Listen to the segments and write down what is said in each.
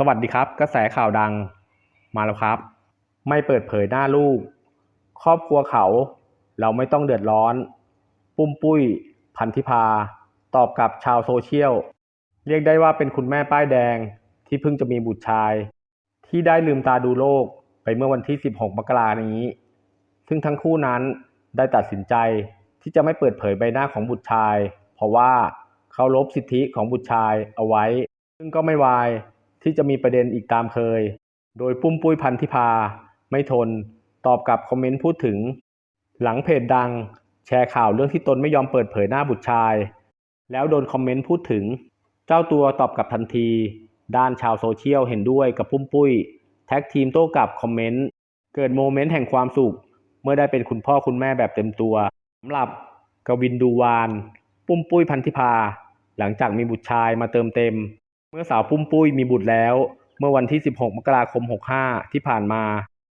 สวัสดีครับ กระแสข่าวดังมาแล้วครับ ไม่เปิดเผยหน้าลูก ครอบครัวเขา เราไม่ต้องเดือดร้อน ปุ้มปุ้ย พันธิพา ตอบกับชาวโซเชียล เรียกได้ว่าเป็นคุณแม่ป้ายแดงที่เพิ่งจะมีบุตรชาย ที่ได้ลืมตาดูโลกไปเมื่อวันที่ 16 มกรานี้ ซึ่งทั้งคู่นั้นได้ตัดสินใจที่จะไม่เปิดเผยใบหน้าของบุตรชาย เพราะว่าเคารพสิทธิของบุตรชายเอาไว้ ซึ่งก็ไม่วาย ที่จะมีประเด็นอีกตามเคย โดยปุ้มปุ้ยพันธิพา ไม่ทน ตอบกับคอมเมนต์พูดถึง หลังเพจดัง แชร์ข่าวเรื่องที่ตนไม่ยอมเปิดเผยหน้าบุตรชาย แล้วโดนคอมเมนต์พูดถึง เจ้าตัวตอบกลับทันที ด้านชาวโซเชียลเห็นด้วยกับปุ้มปุ้ย แท็กทีมโต้กลับคอมเมนต์เกิดโมเมนต์แห่งความสุข เมื่อได้เป็นคุณพ่อคุณแม่แบบเต็มตัวสำหรับกวินดูวาน ปุ้มปุ้ยพันธิพา หลังจากมีบุตรชายมาเติมเต็ม มื่อสาวปุ้มปุ้ยมีบุตรแล้ว เมื่อวันที่ 16 มกราคม 65 ที่ผ่านมา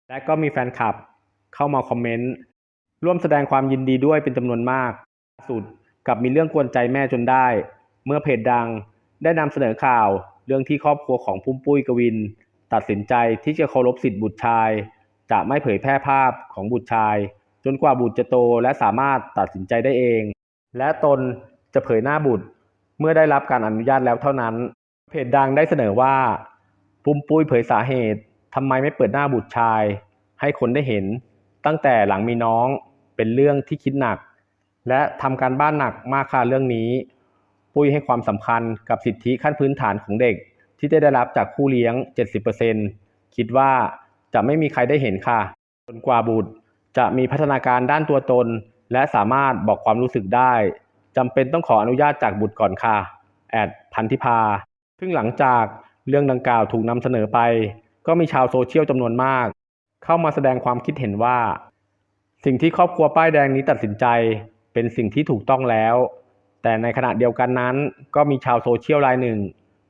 และก็มีแฟนคลับเข้ามาคอมเมนต์ร่วมแสดงความยินดีด้วยเป็นจำนวนมาก สุดกับมีเรื่องกวนใจแม่จนได้ เมื่อเพจดังได้นำเสนอข่าว เรื่องที่ครอบครัวของปุ้มปุ้ยกวิน ตัดสินใจที่จะเคารพสิทธิบุตรชาย จะไม่เผยแพร่ภาพของบุตรชาย จนกว่าบุตรจะโตและสามารถตัดสินใจได้เอง และตนจะเผยหน้าบุตรเมื่อได้รับการอนุญาตแล้วเท่านั้น เพจดังได้เสนอว่า ปุ้มปุ้ยเผยสาเหตุทำไมไม่เปิดหน้าบุตรชาย ให้คนได้เห็น ตั้งแต่หลังมีน้องเป็นเรื่องที่คิดหนัก และทำการบ้านหนักมากค่ะเรื่องนี้ ปุ้ยให้ความสำคัญกับสิทธิขั้นพื้นฐานของเด็ก ที่ได้ได้รับจากผู้เลี้ยง 70%คิดว่าจะไม่มีใครได้เห็นค่ะจนกว่าบุตรจะมีพัฒนาการด้านตัวตน และสามารถบอกความรู้สึกได้จำเป็นต้องขออนุญาตจากบุตรก่อนค่ะ แอดพันธิพา ซึ่งหลังจากเรื่องดังกล่าวถูกนำเสนอไป ก็มีชาวโซเชียลจำนวนมาก เข้ามาแสดงความคิดเห็นว่า สิ่งที่ครอบครัวป้ายแดงนี้ตัดสินใจเป็นสิ่งที่ถูกต้องแล้ว แต่ในขณะเดียวกันนั้น ก็มีชาวโซเชียลรายหนึ่ง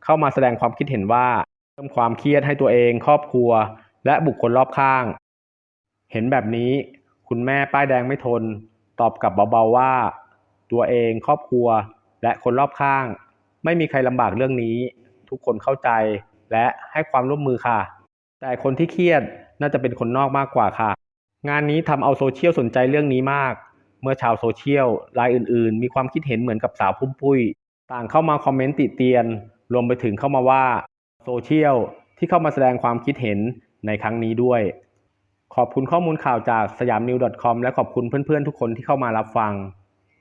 เข้ามาแสดงความคิดเห็นว่าเพิ่มความเครียดให้ตัวเองครอบครัว และบุคคลรอบข้าง เห็นแบบนี้คุณแม่ป้ายแดงไม่ทน ตอบกลับเบาๆว่า ตัวเองครอบครัวและคนรอบข้าง ไม่มีใครลำบากเรื่องนี้ ทุกคนเข้าใจและให้ความร่วมมือค่ะ แต่คนที่เครียดน่าจะเป็นคนนอกมากกว่าค่ะ งานนี้ทำเอาโซเชียลสนใจเรื่องนี้มาก เมื่อชาวโซเชียลรายอื่น ๆ มีความคิดเห็นเหมือนกับสาวพุ่มปุ้ยต่างเข้ามาคอมเมนต์ติเตียน รวมไปถึงเข้ามาว่าโซเชียลที่เข้ามาแสดงความคิดเห็นในครั้งนี้ด้วย ขอบคุณข้อมูลข่าวจากสยามนิว .com และขอบคุณเพื่อน ๆ ทุกคนที่เข้ามารับฟัง